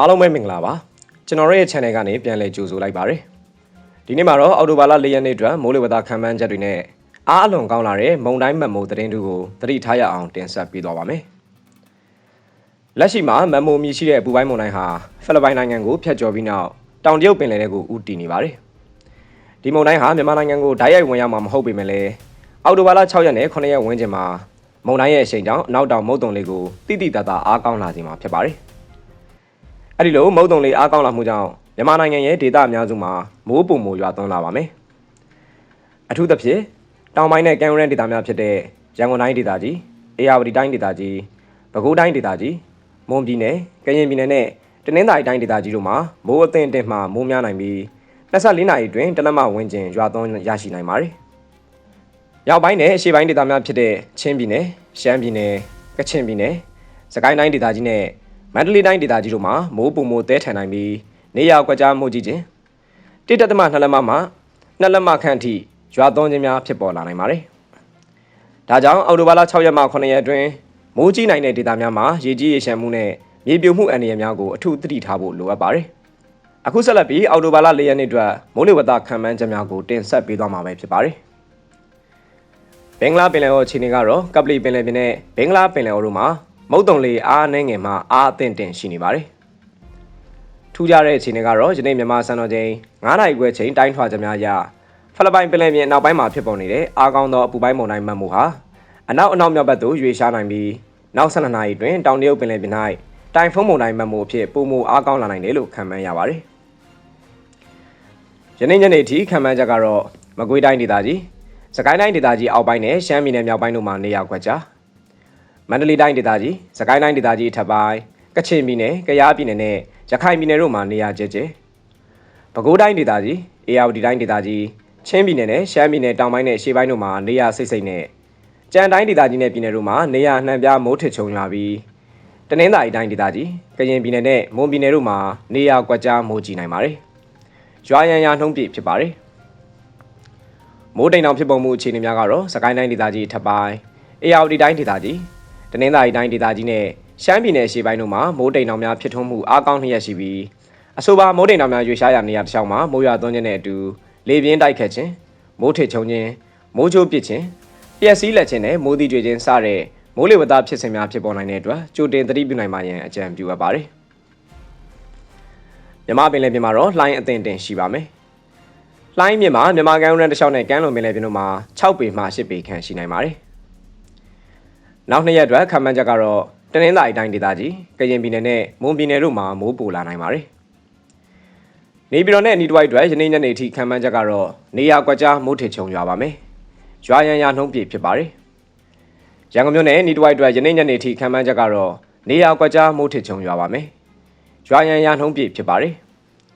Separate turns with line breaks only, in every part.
အားလုံးပဲမင်္ဂလာပါကျွန်တော်ရဲ့ channel ကနေပြန်လည်ကြိုဆိုလိုက်ပါရစေဒီနေ့မှာတော့အော်တိုဘာလ၄ရက်နေ့အတွက်မိုးလေဝသခန့်မှန်းချက်တွေနဲ့အားအလွန်ကောင်းလာတဲ့မုန်တိုင်းမမိုးသတင်းတွေကိုသတိထားရအောင်တင်ဆက်ပေးသွားပါမယ်လက်ရှိမှာမမိုးမြည်ရှိတဲ့အပူပိုင်းမုန်တိုင်းဟာဖိလစ်ပိုင်နိုင်ငံကိုဖျက်ကျော်ပြီးနောက်တောင်တရုတ်ပင်လယ်ထဲကိုဦးတည်နေပါတယ်ဒီမုန်တိုင်းဟာမြန်မာနိုင်ငံကိုဓာတ်ရိုက်ဝင်ရောက်မှာမဟုတ်ပေမဲ့လည်းအော်တိုဘာလ6ရက်နဲ့9ရက်ဝန်းကျင်မှာမုန်တိုင်းရဲ့အရှိန်ကြောင့်အနောက်တောင်မုတ်တုံလေးကိုတိတိတတ်တာအားကောင်းလာစေမှာဖြစ်ပါတယ် အဲ့ဒီလိုမုတ်တုံလေးအားကောင်းလာမှုကြောင့်မြန်မာနိုင်ငံရဲ့ဒေသအများစုမှာမိုးပုံမိုးရွာသွန်းလာပါမယ်အထူးသဖြင့်တောင်ပိုင်းနဲ့ကမ်းရိုးတန်းဒေသများဖြစ်တဲ့ရန်ကုန်တိုင်းဒေသကြီးအေရဝတီတိုင်းဒေသကြီးပဲခူးတိုင်းဒေသကြီးမွန်ပြည်နယ်ကရင်ပြည်နယ်နဲ့တနင်္သာရီတိုင်းဒေသကြီးတို့မှာမိုးအသင့်အင့်မှမိုးများနိုင်ပြီး24နာရီအတွင်းတလက်မဝန်းကျင်ရွာသွန်းရရှိနိုင်ပါတယ်။ရောက်ပိုင်းနဲ့အရှေ့ပိုင်းဒေသများဖြစ်တဲ့ချင်းပြည်နယ်ရှမ်းပြည်နယ်ကချင်ပြည်နယ်စကိုင်းတိုင်းဒေသကြီးနဲ့ မန္တလေးတိုင်းဒေသကြီးတို့မှာမိုးပုံမိုးတဲထန်နိုင်ပြီးနေရာကွက်ကြားမှုကြီးခြင်းတိတက်သမနှစ်လက်မမှနှစ်လက်မခန့်အထိရွာသွန်းခြင်းများဖြစ်ပေါ်လာနိုင်ပါတယ်။ဒါကြောင့်အောက်တိုဘာလ6ရက်မှ9ရက်အတွင်းမိုးကြီးနိုင်တဲ့ဒေသများမှာရေကြီးရေရှမ်းမှုနဲ့မြေပြိုမှုအန္တရာယ်များကိုအထူးသတိထားဖို့လိုအပ်ပါတယ်။အခုဆက်လက်ပြီးအောက်တိုဘာလ4ရက်နေ့အတွက်မိုးလေဝသခံမှန်းချက်များကိုတင်ဆက်ပေးသွားမှာပဲဖြစ်ပါတယ်။ဘင်္ဂလားပင်လယ်အော်ခြေနေကတော့ကပလီပင်လယ်ပြင်နဲ့ဘင်္ဂလားပင်လယ်အော်တို့မှာ မုတ်တုံလေအားအနှဲငယ်မှအားအသင့်တင်ရှိနေပါတယ်။ထူးခြားတဲ့အခြေအနေကတော့ယနေ့မြန်မာစံတော်ချိန်9နာရီခွဲချိန်တိုင်းထွာချက်များအရဖိလစ်ပိုင်ပင်လယ်ပြင်နောက်ပိုင်းမှာဖြစ်ပေါ်နေတဲ့အားကောင်းသောအပူပိုင်းမုန်တိုင်းမှတ်မှုဟာအနောက်အနောက်မြောက်ဘက်သို့ရွေ့ရှားနိုင်ပြီးနောက်12နာရီတွင်တောင်တရုတ်ပင်လယ်ပြင်၌တိုင်ဖုန်းမုန်တိုင်းမှတ်မှုအဖြစ်ပုံမူအားကောင်းလာနိုင်တယ်လို့ခန့်မှန်းရပါတယ်။ယနေ့ညနေထိခန့်မှန်းချက်ကတော့မကွေးတိုင်းဒေသကြီးစကိုင်းတိုင်းဒေသကြီးအောက်ပိုင်းနဲ့ရှမ်းပြည်နယ်မြောက်ပိုင်းတို့မှာနေရာကွက်ကြား မန္တလေးတိုင်းဒေသကြီးစကိုင်းတိုင်းဒေသကြီးအထက်ပိုင်းကချင်ပြည်နယ်ကယားပြည်နယ်နဲ့ရခိုင်ပြည်နယ်တို့မှာနေရာကျကျပဲခူးတိုင်းဒေသကြီးအေရဝတီတိုင်းဒေသကြီးချင်းပြည်နယ်နဲ့ရှမ်းပြည်နယ်တောင်ပိုင်းနဲ့ရှေ့ပိုင်းတို့မှာနေရာစိတ်စိတ်နဲ့ကြံတိုင်းဒေသကြီးနဲ့ပြည်နယ်တို့မှာနေရာနှံပြားမိုးထစ်ချုံလာပြီးတနင်္သာရီတိုင်းဒေသကြီးကရင်ပြည်နယ်နဲ့မွန်ပြည်နယ်တို့မှာနေရာကွက်ကြားမိုးကြီးနိုင်ပါတယ်။ရွာရန်ရာနှုံးပြည့်ဖြစ်ပါတယ်။မိုးတိမ်တောင်ဖြစ်ပေါ်မှုအခြေအနေများကတော့စကိုင်းတိုင်းဒေသကြီးထပ်ပိုင်းအေရဝတီတိုင်းဒေသကြီး တနင်္သာရီတိုင်းဒေသကြီးနဲ့ရှမ်းပြည်နယ်ရှေ့ပိုင်းတို့မှာမိုးတိမ်တောင်များဖြစ်ထွန်းမှုအားကောင်းလျက်ရှိပြီးအဆိုပါမိုးတိမ်တောင်များရွေရှားရာနေရာတစ်လျှောက်မှာမိုးရွာသွန်းခြင်းနဲ့အတူလေပြင်းတိုက်ခတ်ခြင်းမိုးထစ်ချုံခြင်းမိုးချိုးပစ်ခြင်းပျက်စီးလက်ခြင်းနဲ့မိုးတိကျွေခြင်းစတဲ့မိုးလေဝသဖြစ်စဉ်များဖြစ်ပေါ်နိုင်တဲ့အတွက်ကြိုတင်သတိပြုနိုင်မှရန်အကြံပြုအပ်ပါတယ်မြမပင်လယ်ပြင်မှာတော့လှိုင်းအသင့်တင်ရှိပါမယ်လှိုင်းမြင့်မှာမြန်မာကမ်းရိုးတန်းတစ်လျှောက်နဲ့ကမ်းလွန်ပင်လယ်ပြင်တို့မှာ6ပေမှ10ပေခန့်ရှိနိုင်ပါတယ် နောက်နှစ်ရက်အတွက်ခံမှန်းချက်ကတော့တနင်္သာရီတိုင်းဒေသကြီးကရင်ပြည်နယ်နဲ့မွန်ပြည်နယ်တို့မှာမိုးပိုလာနိုင်ပါတယ်။နေပြည်တော်နဲ့အနီးတစ်ဝိုက်အတွက်ယနေ့ညနေထိခံမှန်းချက်ကတော့နေရာကွက်ကြားမိုးထစ်ချုံရွာပါမယ်။ရွာရန်ရာနှုံးပြည့်ဖြစ်ပါတယ်။ရန်ကုန်မြို့နယ်အနီးတစ်ဝိုက်အတွက်ယနေ့ညနေထိခံမှန်းချက်ကတော့နေရာကွက်ကြားမိုးထစ်ချုံရွာပါမယ်။ရွာရန်ရာနှုံးပြည့်ဖြစ်ပါတယ်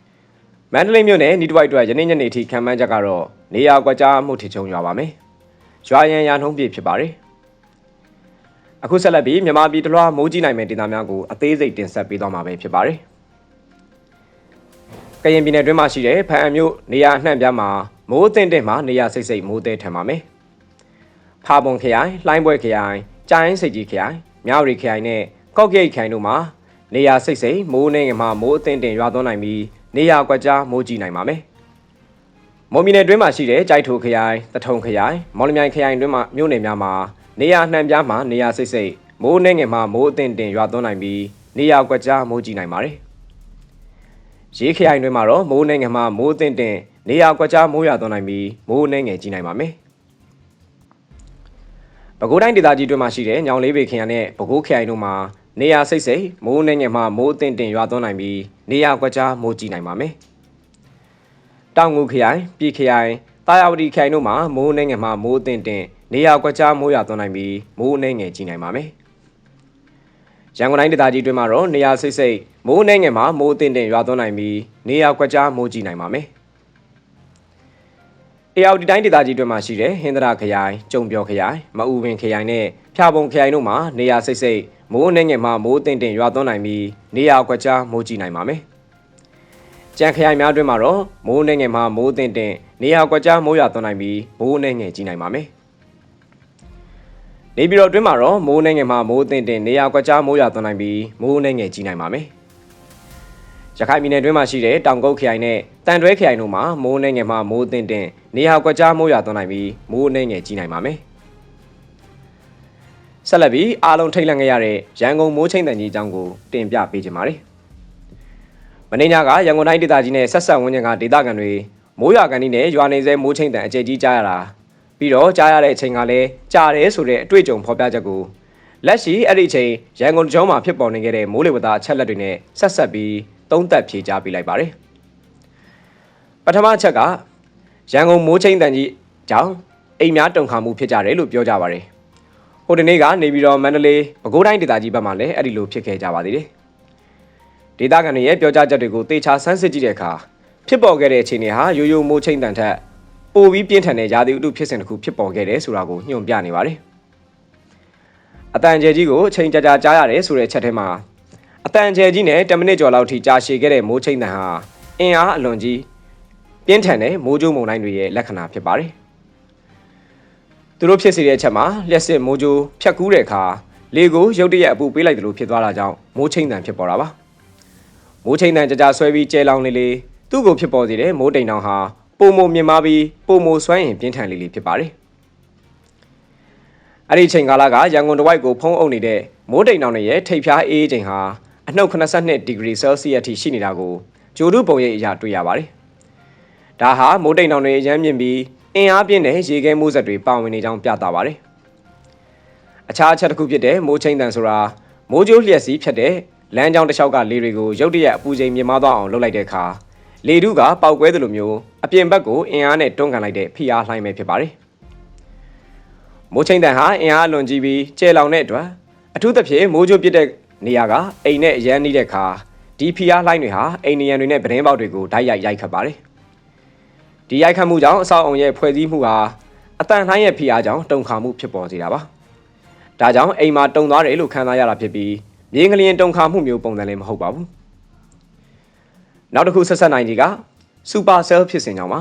။မန္တလေးမြို့နယ်အနီးတစ်ဝိုက်အတွက်ယနေ့ညနေထိခံမှန်းချက်ကတော့နေရာကွက်ကြားမိုးထစ်ချုံရွာပါမယ်။ရွာရန်ရာနှုံးပြည့်ဖြစ်ပါတယ်။ အခုဆက်လက်ပြီးမြန်မာပြည်တလွှားမိုးကြီးနိုင်မယ့်ဒေသများကိုအသေးစိတ်တင်ဆက်ပေးသွားမှာပဲဖြစ်ပါတယ်။ကရင်ပြည်နယ်တွင်းမှာရှိတဲ့ဖန်အမျိုးနေရာအနှံ့ပြားမှာမိုးအသင့်တဲ့မှာနေရာစိတ်စိတ်မိုးသေးထံပါမယ်။ဖာပုံခရိုင်၊လှိုင်းပွဲခရိုင်၊ကြာရင်စိတ်ကြီးခရိုင်၊မြောက်ရီခရိုင်နဲ့ကော့ကိတ်ခရိုင်တို့မှာနေရာစိတ်စိတ်မိုးနှင်းငယ်မှာမိုးအသင့်တင်ရွာသွန်းနိုင်ပြီးနေရာကွက်ကြားမိုးကြီးနိုင်ပါမယ်။မွန်ပြည်နယ်တွင်းမှာရှိတဲ့ကြိုက်ထိုခရိုင်၊တထုံခရိုင်၊မော်လမြိုင်ခရိုင်တွင်းမှာမြို့နယ်များမှာ နေရာနှံပြားမှာနေရာစိတ်စိတ်မိုးနှင်းငယ်မှာမိုးအသင့်တင်ရွာသွန်းနိုင်ပြီးနေရာကွက်ကြားမိုးကြီးနိုင်ပါတယ်။ရေးခရိုင်တွင်မှာတော့မိုးနှင်းငယ်မှာမိုးအသင့်တင်နေရာကွက်ကြားမိုးရွာသွန်းနိုင်ပြီးမိုးနှင်းငယ်ကြီးနိုင်ပါမယ်။ပဲခူးတိုင်းဒေသကြီးတွင်မှာရှိတဲ့ညောင်လေးပေခရိုင်နဲ့ပဲခူးခရိုင်တို့မှာနေရာစိတ်စိတ်မိုးနှင်းငယ်မှာမိုးအသင့်တင်ရွာသွန်းနိုင်ပြီးနေရာကွက်ကြားမိုးကြီးနိုင်ပါမယ်။တောင်ငူခရိုင်ပြည်ခရိုင်တာယာဝတီခရိုင်တို့မှာမိုးနှင်းငယ်မှာမိုးအသင့်တင် နေရာကွက်ကြားမိုးရွာသွန်းနိုင်ပြီးမိုးအနှဲငယ်ကြီးနိုင်ပါမယ်။ရန်ကုန်တိုင်းဒေသကြီးတွင်မှာတော့နေရာစိတ်စိတ်မိုးအနှဲငယ်မှာမိုးအသင့်တင်ရွာသွန်းနိုင်ပြီးနေရာကွက်ကြားမိုးကြီးနိုင်ပါမယ်။အေယာဝတီတိုင်းဒေသကြီးတွင်မှာရှိတဲ့ဟင်္ဒရာခရိုင်၊ကျုံပြော်ခရိုင်၊မအူပင်ခရိုင်နဲ့ဖျာပုံခရိုင်တို့မှာနေရာစိတ်စိတ်မိုးအနှဲငယ်မှာမိုးအသင့်တင်ရွာသွန်းနိုင်ပြီးနေရာကွက်ကြားမိုးကြီးနိုင်ပါမယ်။ကြံခရိုင်များတွင်မှာတော့မိုးအနှဲငယ်မှာမိုးအသင့်တင်နေရာကွက်ကြားမိုးရွာသွန်းနိုင်ပြီးမိုးအနှဲငယ်ကြီးနိုင်ပါမယ်။ နေပြည်တော်အတွင်းမှာတော့မိုးနှဲငယ်မှာမိုးအသင့်တင်နေရာကွက်ကြားမိုးရွာသွန်းနိုင်ပြီးမိုးနှဲငယ်ကြီးနိုင်ပါမယ်ရခိုင်ပြည်နယ်တွင်းမှာရှိတဲ့တောင်ကုတ်ခရိုင်နဲ့တန်တွဲခရိုင်တို့မှာမိုးနှင်းငယ်မှမိုးတင်တင်နေရာကွက်ကြားမိုးရွာသွန်းနိုင်ပြီးမိုးနှင်းငယ်ကြီးနိုင်ပါမယ်။ဆက်လက်ပြီးအားလုံးထိတ်လန့်ခဲ့ရတဲ့ရန်ကုန်မိုးချိန်တန်ကြီးအကြောင်းကိုတင်ပြပေးကြပါမယ်။မင်းညကရန်ကုန်တိုင်းဒေသကြီးနဲ့ဆက်ဆက်ဝန်းကျင်ကဒေသခံတွေမိုးရွာကန်ဒီနဲ့ရွာနေစဲမိုးချိန်တန်အကျယ်ကြီးကြားရတာ ပြီးတော့ကြားရတဲ့အချိန်ကလည်းကြားတယ်ဆိုတဲ့အတွေ့အကြုံဖော်ပြချက်ကိုလက်ရှိအဲ့ဒီအချိန်ရန်ကုန်ကျောင်းမှာဖြစ်ပေါ်နေခဲ့တဲ့မိုးလေဝသအချက်လက်တွေနဲ့ဆက်ဆက်ပြီးသုံးသပ်ဖြေကြားပေးလိုက်ပါတယ်ပထမအချက်ကရန်ကုန်မိုးချိန်တန်ကြီးကြောင့်အိမ်များတုန်ခါမှုဖြစ်ကြတယ်လို့ပြောကြပါတယ်ဟိုဒီနေ့ကနေပြီးတော့မန္တလေးပဲခူးတိုင်းဒေသကြီးဘက်မှာလည်းအဲ့ဒီလိုဖြစ်ခဲ့ကြပါသေးတယ်ဒေသခံတွေရဲ့ပြောကြားချက်တွေကိုသေချာဆန်းစစ်ကြည့်တဲ့အခါဖြစ်ပေါ်ခဲ့တဲ့အခြေအနေဟာရိုးရိုးမိုးချိန်တန်ထက် ပိုပြီးပြင်းထန်တဲ့ရာသီဥတုဖြစ်စဉ်တစ်ခုဖြစ်ပေါ်ခဲ့တယ်ဆိုတာကိုညွှန်ပြနေပါတယ်အတန်ကျဲကြီးကိုအချိန်ကြာကြာကြားရတယ်ဆိုတဲ့ချက်ထဲမှာအတန်ကျဲကြီးနဲ့10မိနစ်ကျော်လောက်ထိကြာရှည်ခဲ့တဲ့မိုးချိန်တန်ဟာအင်အားအလွန်ကြီးပြင်းထန်တဲ့မိုးကြိုးမုန်တိုင်းတွေရဲ့လက္ခဏာဖြစ်ပါတယ်သူတို့ဖြစ်စေတဲ့အချက်မှာလျှက်စစ်မိုးကြိုးဖြတ်ကူးတဲ့အခါလေကိုရုတ်တရက်အပူပေးလိုက်သလိုဖြစ်သွားတာကြောင့်မိုးချိန်တန်ဖြစ်ပေါ်တာပါမိုးချိန်တန်ကြာကြာဆွဲပြီးကျဲလောင်လေးလေးသူ့ကိုဖြစ်ပေါ်စေတဲ့မိုးတိမ်တောင်ဟာ ပုံမမြင်မာပြီးပုံမစွမ်းရင်ပြင်းထန်လေးလေးဖြစ်ပါတယ်အဲ့ဒီချိန်ကာလကရန်ကုန်တဝိုက်ကိုဖုံးအုပ်နေတဲ့မိုးတိမ်တောင်ရဲ့ထိပ်ဖျားအေးချိန်ဟာအနှုတ်82ဒီဂရီဆဲလ်စီယပ်ထိရှိနေတာကိုဂျိုဒုပုံရိပ်အရာတွေ့ရပါတယ်။ဒါဟာမိုးတိမ်တောင်တွေရမ်းမြင့်ပြီးအင်အားပြင်းတဲ့ရေခဲမိုးဆက်တွေပါဝင်နေကြောင်းပြသပါတယ်။အခြားအချက်တစ်ခုဖြစ်တဲ့မိုးချိန်တန်ဆိုတာမိုးကြိုးလျက်စီးဖြတ်တဲ့လမ်းကြောင်းတစ်လျှောက်ကလေတွေကိုရုတ်တရက်အပူချိန်မြင့်မားသွားအောင်လုပ်လိုက်တဲ့အခါ လေထုကပေါက်ကွဲသလိုမျိုးအပြင်ဘက်ကိုအင်အားနဲ့တွန်းကန်လိုက်တဲ့ဖိအားလှိုင်းပဲဖြစ်ပါတယ်။မိုးချိန်တန်ဟာအင်အားလွန်ကြီးပြီးကျဲလောင်တဲ့အတွက်အထူးသဖြင့်မိုးကြိုးပစ်တဲ့နေရာကအိမ်နဲ့အရန်နှီးတဲ့အခါဒီဖိအားလှိုင်းတွေဟာအိမ်နေရန်တွေနဲ့ပဒင်းပေါက်တွေကိုဓာတ်ရိုက်ရိုက်ခတ်ပါတယ်။ဒီရိုက်ခတ်မှုကြောင့်အဆောက်အုံရဲ့ဖွဲ့စည်းမှုဟာအတန်လှိုင်းရဲ့ဖိအားကြောင့်တုန်ခါမှုဖြစ်ပေါ်စေတာပါ။ဒါကြောင့်အိမ်မှာတုန်သွားတယ်လို့ခံစားရတာဖြစ်ပြီးမြေငလျင်တုန်ခါမှုမျိုးပုံစံလည်းမဟုတ်ပါဘူး။ နောက်တစ်ခုဆက်ဆက်နိုင်ကြီးကစူပါဆဲလ်ဖြစ်စဉ်ကြောင့်ပါ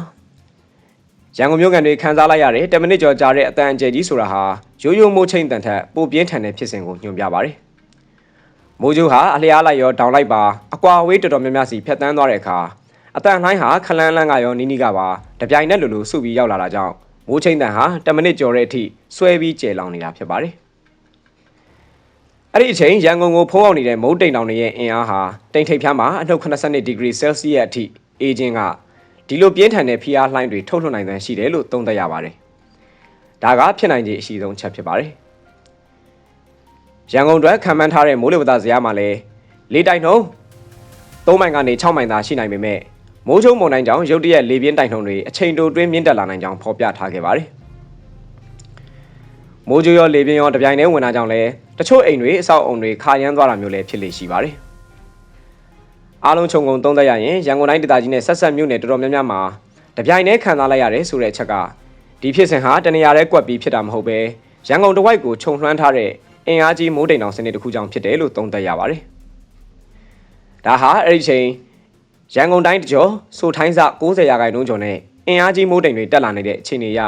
။ရန်ကုန်မြို့ကန်တွေခန်းစားလိုက်ရတဲ့10မိနစ်ကျော်ကြာတဲ့အတန်အကျယ်ကြီးဆိုတာဟာရိုးရိုးမိုးချိန်တန်ထက်ပိုပြင်းထန်တဲ့ဖြစ်စဉ်ကိုညွှန်ပြပါတယ်။မိုးကြိုးဟာအလျားလိုက်ရောဒေါင်လိုက်ပါအကွာအဝေးတော်တော်များများစီဖြတ်တန်းသွားတဲ့အခါအတန်လှိုင်းဟာခလန်းလန်းကရောနီးနီးကပါတပြိုင်နက်လိုလိုစုပြီးရောက်လာတာကြောင့်မိုးချိန်တန်ဟာ10မိနစ်ကျော်တဲ့အထိဆွဲပြီးကျယ်လောင်နေတာဖြစ်ပါတယ်။ အဲ့ဒီအချိန်ရန်ကုန်ကိုဖုံးအောင်နေတဲ့မုတ်တိမ်တောင်တွေရဲ့အင်အားဟာတိမ်ထိပ်ဖျားမှာအနှုတ်82ဒီဂရီဆဲလ်စီယပ်အထိအေးခြင်းကဒီလိုပြင်းထန်တဲ့ဖိအားလှိုင်းတွေထုတ်လွှတ်နိုင်တဲ့ရှိတယ်လို့သုံးသပ်ရပါတယ်။ဒါကဖြစ်နိုင်ခြေအရှိဆုံးချက်ဖြစ်ပါတယ်။ရန်ကုန်တွက်ခံမှန်းထားတဲ့မိုးလေဝသဇယားမှာလည်းလေတိုက်နှုန်း3မိုင်ကနေ6မိုင်သာရှိနိုင်ပေမဲ့မိုးချုံမုန်တိုင်းကြောင့်ရုတ်တရက်လေပြင်းတိုက်နှုန်းတွေအချိန်တိုတွင်းမြင့်တက်လာနိုင်ကြောင်းဖော်ပြထားခဲ့ပါတယ်။ မိုးကြိုရောလေပြင်းရောတပြိုင်တည်းဝင်လာကြောင်းလည်းတချို့အိမ်တွေအဆောက်အုံတွေခါရမ်းသွားတာမျိုးလည်းဖြစ်လေရှိပါတယ်။အားလုံးခြုံငုံသုံးသပ်ရရင်ရန်ကုန်တိုင်းဒေသကြီးနဲ့ဆက်ဆက်မြို့နယ်တော်တော်များများမှာတပြိုင်တည်းခံစားလိုက်ရတယ်ဆိုတဲ့အချက်ကဒီဖြစ်စဉ်ဟာတနေရာတည်းကွက်ပြီးဖြစ်တာမဟုတ်ပဲရန်ကုန်တဝိုက်ကိုခြုံလွှမ်းထားတဲ့အင်အားကြီးမိုးတိမ်တောင်စနစ်တစ်ခုကြောင့်ဖြစ်တယ်လို့သုံးသပ်ရပါတယ်။ဒါဟာအဲ့ဒီချိန်ရန်ကုန်တိုင်းတကြောဆိုထိုင်းစ90ရာခိုင်နှုန်းကျော်နဲ့အင်အားကြီးမိုးတိမ်တွေတက်လာနေတဲ့အခြေအနေရ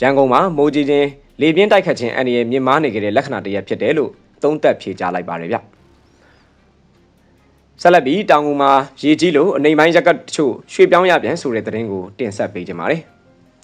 ရန်ကုန်မှာမိုးကြီးခြင်း လေပြင်းတိုက်ခတ်ခြင်းအန္တရာယ်မြင့်မားနေကြတဲ့လက္ခဏာတရက်ဖြစ်တယ်လို့သုံးသပ်ဖြေကြားလိုက်ပါတယ်ဗျ။ဆက်လက်ပြီးတောင်ငူမှာရေကြီးလို့အနေပိုင်းရက်ကတချို့ရွှေ့ပြောင်းရပြန်ဆိုတဲ့သတင်းကိုတင်ဆက်ပေးကြပါမယ်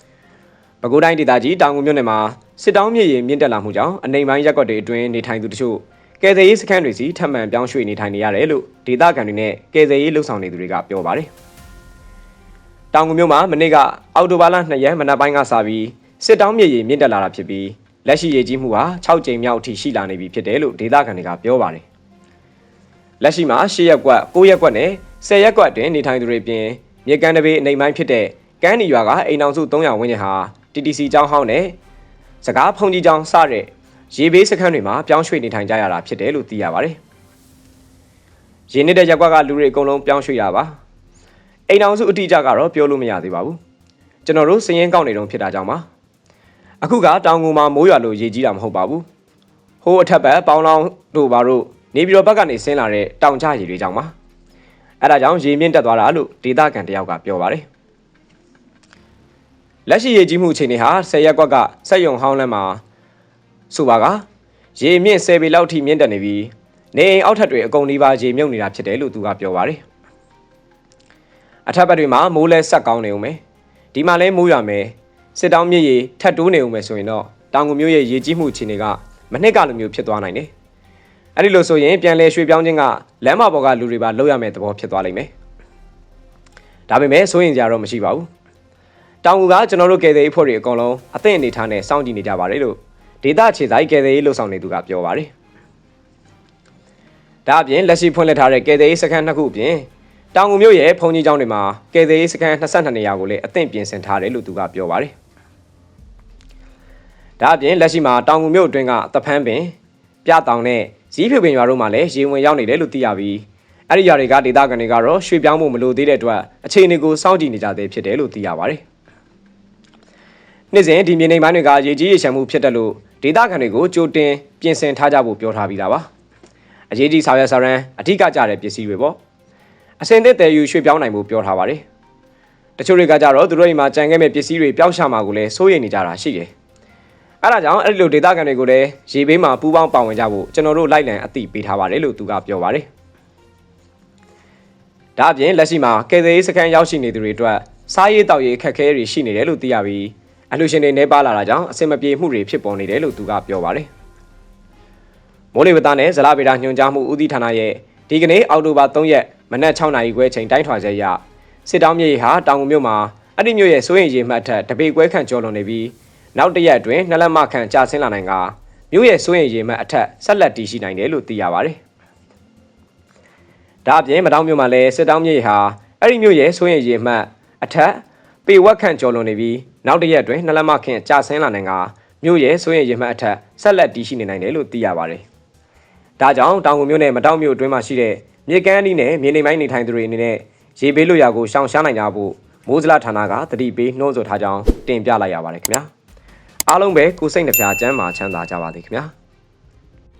။ပဲခူးတိုင်းဒေသကြီးတောင်ငူမြို့နယ်မှာစစ်တောင်းမြေရင်မြင့်တက်လာမှုကြောင့်အနေပိုင်းရက်ကွက်တွေအတွင်းနေထိုင်သူတချို့ကယ်ဆယ်ရေးစခန်းတွေစီထပ်မံပြောင်းရွှေ့နေထိုင်နေရတယ်လို့ဒေသခံတွေနဲ့ကယ်ဆယ်ရေးလှုပ်ဆောင်နေသူတွေကပြောပါတယ်။တောင်ငူမြို့မှာမနေ့ကအောက်တိုဘာလ2ရက်မနက်ပိုင်းကစပြီး စစ်တောင်းမြေရင်မြင့်တက်လာတာဖြစ်ပြီးလက်ရှိရေကြီးမှုဟာ6ကြိမ်မြောက်အထိရှိလာနေပြီဖြစ်တယ်လို့ဒေသခံတွေကပြောပါတယ်။လက်ရှိမှာ၈ရက်ကွက်၉ရက်ကွက်နဲ့10ရက်ကွက်တွင်နေထိုင်သူတွေပြင်မြေကမ်းတပေအနေမိုင်းဖြစ်တဲ့ကမ်းနီရွာကအိမ်အောင်စု300ဝန်းကျင်ဟာ TTC ကျောင်းဟောင်းနဲ့စကားဖုန်ကြီးကျောင်းစတဲ့ရေဘေးစခန်းတွေမှာပြောင်းရွှေ့နေထိုင်ကြရတာဖြစ်တယ်လို့သိရပါတယ်။ရင်းနေတဲ့ရက်ကွက်ကလူတွေအကုန်လုံးပြောင်းရွှေ့ရပါ။အိမ်အောင်စုအတိအကျကတော့ပြောလို့မရသေးပါဘူး။ကျွန်တော်တို့စည်ရင်ကောက်နေတုန်းဖြစ်တာကြောင့်ပါ။ အခုကတောင်ငူမှာမိုးရွာလို့ရေကြီးတာမဟုတ်ပါဘူး။ဟိုးအထက်ဘက်ပေါင်းလောင်းတို့ဘာတို့နေပြည်တော်ဘက်ကနေဆင်းလာတဲ့တောင်ကျရေတွေကြောင့်ပါအဲဒါကြောင့်ရေမြင့်တက်သွားတာလို့ဒေသခံတယောက်ကပြောပါတယ်လက်ရှိရေကြီးမှုအခြေအနေဟာ10ရက်ကွက်ကစက်ယုံဟောင်းလမ်းမှာဆိုပါကရေမြင့်10ပေလောက်ထိမြင့်တက်နေပြီးနေအိမ်အောက်ထပ်တွေအကုန်ဒီပါရေမြုပ်နေတာဖြစ်တယ်လို့သူကပြောပါတယ်အထက်ဘက်တွေမှာမိုးလဲဆက်ကောင်းနေဦးမယ်ဒီမှာလဲမိုးရွာမယ် စစ်တောင်းမြစ်ရေထပ်တိုးနေဦးမယ်ဆိုရင်တော့တောင်ငူမြို့ရဲ့ရေကြီးမှုအခြေအနေကမနှစ်ကလိုမျိုးဖြစ်သွားနိုင်တယ်အဲ့ဒီလိုဆိုရင်ပြန်လဲရွှေ့ပြောင်းခြင်းကလမ်းမပေါ်ကလူတွေပါလောက်ရမယ့်သဘောဖြစ်သွားလိမ့်မယ်ဒါပေမဲ့စိုးရင်ကြတော့မရှိပါဘူးတောင်ငူကကျွန်တော်တို့ကယ်ဆယ်ရေးအဖွဲ့တွေအကုန်လုံးအသင့်အနေထားနဲ့စောင့်ကြည့်နေကြပါတယ်လို့ဒေသခြေဆိုင်ကယ်ဆယ်ရေးလှုပ်ဆောင်နေသူကပြောပါတယ်ဒါအပြင်လက်ရှိဖွင့်လှစ်ထားတဲ့ကယ်ဆယ်ရေးစခန်းနှစ်ခုအပြင်တောင်ငူမြို့ရဲ့ဖုန်ကြီးကျောင်းတွေမှာကယ်ဆယ်ရေးစခန်း22နေရာကိုလည်းအသင့်ပြင်ဆင်ထားတယ်လို့သူကပြောပါတယ် ဒါအပြင်လက်ရှိမှာတောင်ငူမြို့အတွင်းကတဖန်းပင်ပြတောင်နဲ့ဇီးဖြူပင်ရွာတို့မှာလည်းရေဝင်ရောက်နေတယ်လို့သိရပြီးအဲ့ဒီရွာတွေကဒေသခံတွေကတော့ရွှေ့ပြောင်းမှုမလိုသေးတဲ့အတွက်အခြေအနေကိုစောင့်ကြည့်နေကြသေးဖြစ်တယ်လို့သိရပါတယ်နေ့စဉ်ဒီမြေနေပိုင်းတွေကရေကြီးရေရှမ်းမှုဖြစ်တယ်လို့ဒေသခံတွေကိုကြိုတင်ပြင်ဆင်ထားကြဖို့ပြောထားပြီးသားပါအရေးကြီးဆောင်ရွက်ဆောင်ရန်အထူးကကြတဲ့ပစ္စည်းတွေပေါ့အစင်သစ်တယ်ယူရွှေ့ပြောင်းနိုင်ဖို့ပြောထားပါတယ်တချို့တွေကကြတော့သူတို့အိမ်မှာကြံခဲ့မဲ့ပစ္စည်းတွေပျောက်ရှာမှာကိုလည်းစိုးရိမ်နေကြတာရှိတယ် အဲဒါကြောင့်အဲ့ဒီလိုဒေသခံတွေကိုလည်းရေဘေးမှာပူးပေါင်းပါဝင်ကြဖို့ကျွန်တော်တို့လိုက်လံအသိပေးထားပါတယ်လို့သူကပြောပါတယ်ဒါအပြင်လက်ရှိမှာကယ်ဆယ်ရေးစခန်းရောက်ရှိနေသူတွေအတွက်စားရေးတောက်ရေးအခက်အခဲတွေရှိနေတယ်လို့သိရပြီးအလှူရှင်တွေနေပါလာတာကြောင့်အဆင်မပြေမှုတွေဖြစ်ပေါ်နေတယ်လို့သူကပြောပါတယ်မိုးလေဝသနဲ့ဇလဗေဒညွှန်ကြားမှုဦးစီးဌာနရဲ့ဒီကနေ့အောက်တိုဘာ3ရက်မနက်6နာရီခွဲချိန်တိုင်းထွာချက်ရစစ်တောင်းမြေဟာတောင်ငူမြို့မှာအဲ့ဒီမြို့ရဲ့စိုးရင်ရေမှတ်ထက်တပေကွဲခန့်ကျော်လွန်နေပြီး နောက်တစ်ရက်အတွင်းနှစ်လက်မခန့်ကြာဆင်းလာနိုင်ကမြို့ရဲ့စိုးရင်ရေမှတ်အထက်ဆက်လက်တည်ရှိနိုင်တယ်လို့သိရပါတယ်ဒါအပြင်မတောင်းမြို့မှာလည်းစစ်တောင်းမြေဟာအဲ့ဒီမြို့ရဲ့စိုးရင်ရေမှတ်အထက်ပေဝက်ခန့်ကျော်လွန်နေပြီးနောက်တစ်ရက်အတွင်းနှစ်လက်မခန့်ကြာဆင်းလာနိုင်ကမြို့ရဲ့စိုးရင်ရေမှတ်အထက်ဆက်လက်တည်ရှိနေနိုင်တယ်လို့သိရပါတယ်ဒါကြောင့်တောင်ငူမြို့နယ်မတောင်းမြို့အတွင်းမှာရှိတဲ့မြေကမ်းအနီးနဲ့မြေနေမိုင်းနေထိုင်သူတွေအနေနဲ့ရေဘေးလွတ်ရာကိုရှောင်ရှားနိုင်ကြဖို့မိုးစလဌာနကတတိပေးနှိုးဆော်ထားကြောင်းတင်ပြလိုက်ရပါတယ်ခင်ဗျာ အားလုံးပဲကိုယ်စိတ်နှဖျားစမ်းမှာချမ်းသာကြပါစေခင်ဗျာ